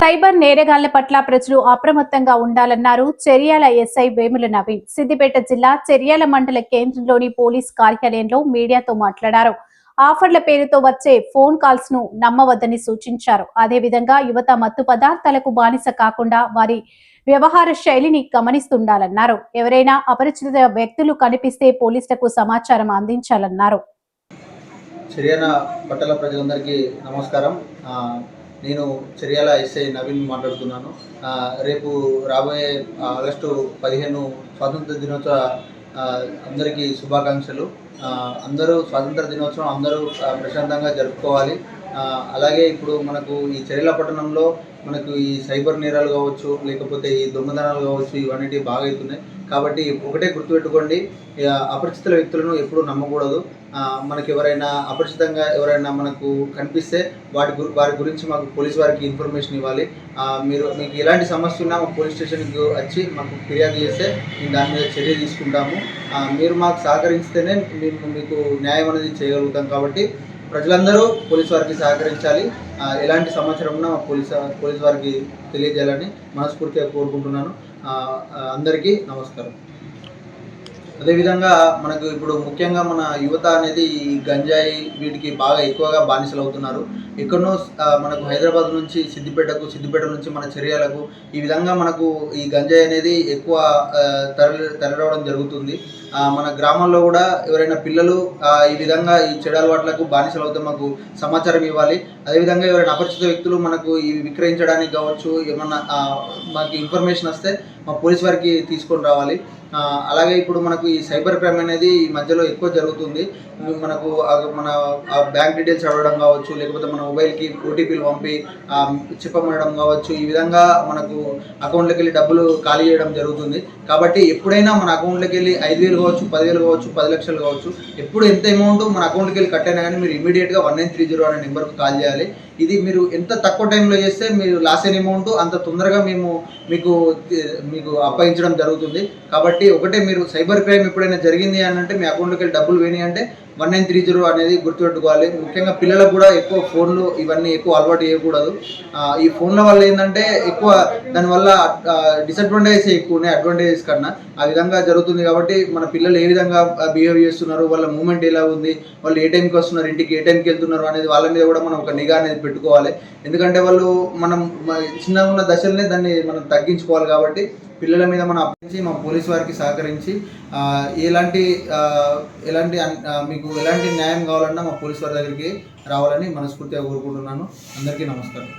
Cyber నేరగాళ్ళ పట్ల ప్రజలు అప్రమత్తంగా ఉండాలన్నారు. చెర్యాల ఎస్ఐ వేముల నవీన్. సిద్దిపేట జిల్లా చెర్యాల మండల కేంద్రంలోని పోలీస్ కార్యాలయంలో మీడియాతో మాట్లాడారు. ఆఫర్ల పేరుతో వచ్చే ఫోన్ కాల్స్ను నమ్మవద్దని సూచించారు. అదేవిధంగా యువత మత్తు పదార్థాలకు బానిస కాకుండా వారి వ్యవహార శైలిని గమనిస్తుండాలన్నారు. ఎవరైనా అపరిచిత వ్యక్తులు కనిపిస్తే పోలీసులకు సమాచారం అందించాలన్నారు. చర్యాల ప్రజలందరికీ నమస్కారం. నేను చర్యాల ఎస్ఐ నవీన్ మాట్లాడుతున్నాను. రేపు రాబోయే ఆగస్టు పదిహేను స్వాతంత్ర దినోత్సవ అందరికీ శుభాకాంక్షలు. అందరూ స్వాతంత్ర దినోత్సవం అందరూ ప్రశాంతంగా జరుపుకోవాలి. అలాగే ఇప్పుడు మనకు ఈ చర్యల పట్టణంలో మనకు ఈ సైబర్ నేరాలు కావచ్చు లేకపోతే ఈ దొంగతనాలు కావచ్చు ఇవన్నీ బాగా అవుతున్నాయి. కాబట్టి ఒకటే గుర్తుపెట్టుకోండి అపరిచితుల వ్యక్తులను ఎప్పుడూ నమ్మకూడదు. మనకు మనకి ఎవరైనా అపరిచితంగా ఎవరైనా మనకు కనిపిస్తే వాటి గురి వారి గురించి మాకు పోలీస్ వారికి ఇన్ఫర్మేషన్ ఇవ్వాలి. మీరు మీకు ఎలాంటి సమస్య ఉన్నా మా పోలీస్ స్టేషన్కి వచ్చి మాకు ఫిర్యాదు చేస్తే మేము దాని మీద చర్య తీసుకుంటాము. మీరు మాకు సహకరిస్తేనే మేము మీకు న్యాయం అనేది చేయగలుగుతాం. కాబట్టి ప్రజలందరూ పోలీస్ వారికి సహకరించాలి. ఎలాంటి సమాచారం ఉన్నా పోలీస్ పోలీస్ వారికి తెలియజేయాలని మనస్ఫూర్తిగా కోరుకుంటున్నాను. అందరికీ నమస్కారం. అదేవిధంగా మనకు ఇప్పుడు ముఖ్యంగా మన యువత అనేది ఈ గంజాయి వీటికి బాగా ఎక్కువగా బానిసలు అవుతున్నారు ఎక్కడనో మనకు హైదరాబాద్ నుంచి సిద్దిపేటకు సిద్దిపేట నుంచి మన చర్యలకు ఈ విధంగా మనకు ఈ గంజాయి అనేది ఎక్కువ తరలి తరలవడం జరుగుతుంది. మన గ్రామాల్లో కూడా ఎవరైనా పిల్లలు ఈ విధంగా ఈ చెడు అలవాట్లకు బానిసలు అవుతే మాకు సమాచారం ఇవ్వాలి. అదేవిధంగా ఎవరైనా అపరిచిత వ్యక్తులు మనకు ఈ విక్రయించడానికి కావచ్చు ఏమన్నా మాకు ఇన్ఫర్మేషన్ వస్తే మా పోలీస్ వారికి తీసుకొని రావాలి. అలాగే ఇప్పుడు మనకు ఈ సైబర్ క్రైమ్ అనేది ఈ మధ్యలో ఎక్కువ జరుగుతుంది. మనకు మన ఆ బ్యాంక్ డీటెయిల్స్ అడగడం కావచ్చు లేకపోతే మన మొబైల్కి ఓటీపీలు పంపి ఆ, చెప్పమనడం కావచ్చు ఈ విధంగా మనకు అకౌంట్లోకి వెళ్ళి డబ్బులు ఖాళీ చేయడం జరుగుతుంది. కాబట్టి ఎప్పుడైనా మన అకౌంట్లోకి వెళ్ళి ఐదు వేలు కావచ్చు పదివేలు కావచ్చు పది లక్షలు కావచ్చు ఎప్పుడు ఎంత అమౌంట్ మన అకౌంట్కి వెళ్ళి కట్ అయినా కానీ మీరు ఇమీడియట్గా వన్ నైన్ త్రీ జీరో అనే నెంబర్కి కాల్ చేయాలి. ఇది మీరు ఎంత తక్కువ టైంలో చేస్తే మీరు లాస్ అయిన అమౌంట్ అంత తొందరగా మేము మీకు మీకు అప్పగించడం జరుగుతుంది. కాబట్టి ఒకటే మీరు సైబర్ క్రైమ్ ఎప్పుడైనా జరిగింది అని అంటే మీ అకౌంట్లోకి వెళ్ళి డబ్బులు పోయినాయి అంటే వన్ నైన్ త్రీ జీరో అనేది గుర్తుపెట్టుకోవాలి. ముఖ్యంగా పిల్లలకు కూడా ఎక్కువ ఫోన్లు ఇవన్నీ ఎక్కువ అలవాటు చేయకూడదు. ఈ ఫోన్ల వల్ల ఏంటంటే ఎక్కువ దానివల్ల డిసడ్వాంటేజెస్ ఎక్కువ ఉన్నాయి అడ్వాంటేజెస్ కన్నా ఆ విధంగా జరుగుతుంది కాబట్టి మన పిల్లలు ఏ విధంగా బిహేవ్ చేస్తున్నారు వాళ్ళ మూమెంట్ ఎలా ఉంది వాళ్ళు ఏ టైంకి వస్తున్నారు ఇంటికి ఏ టైంకి వెళ్తున్నారు అనేది వాళ్ళ మీద కూడా మనం ఒక నిఘా అనేది పెట్టుకోవాలి. ఎందుకంటే వాళ్ళు మనం చిన్న చిన్నగా ఉన్న దశలనే దాన్ని మనం తగ్గించుకోవాలి కాబట్టి పిల్లల మీద మనం అప్పించి మా పోలీస్ వారికి సహకరించి ఎలాంటి ఎలాంటి అన్- మీకు ఎలాంటి న్యాయం కావాలన్నా మా పోలీస్ వారి దగ్గరికి రావాలని మనస్ఫూర్తిగా కోరుకుంటున్నాను. అందరికీ నమస్కారం.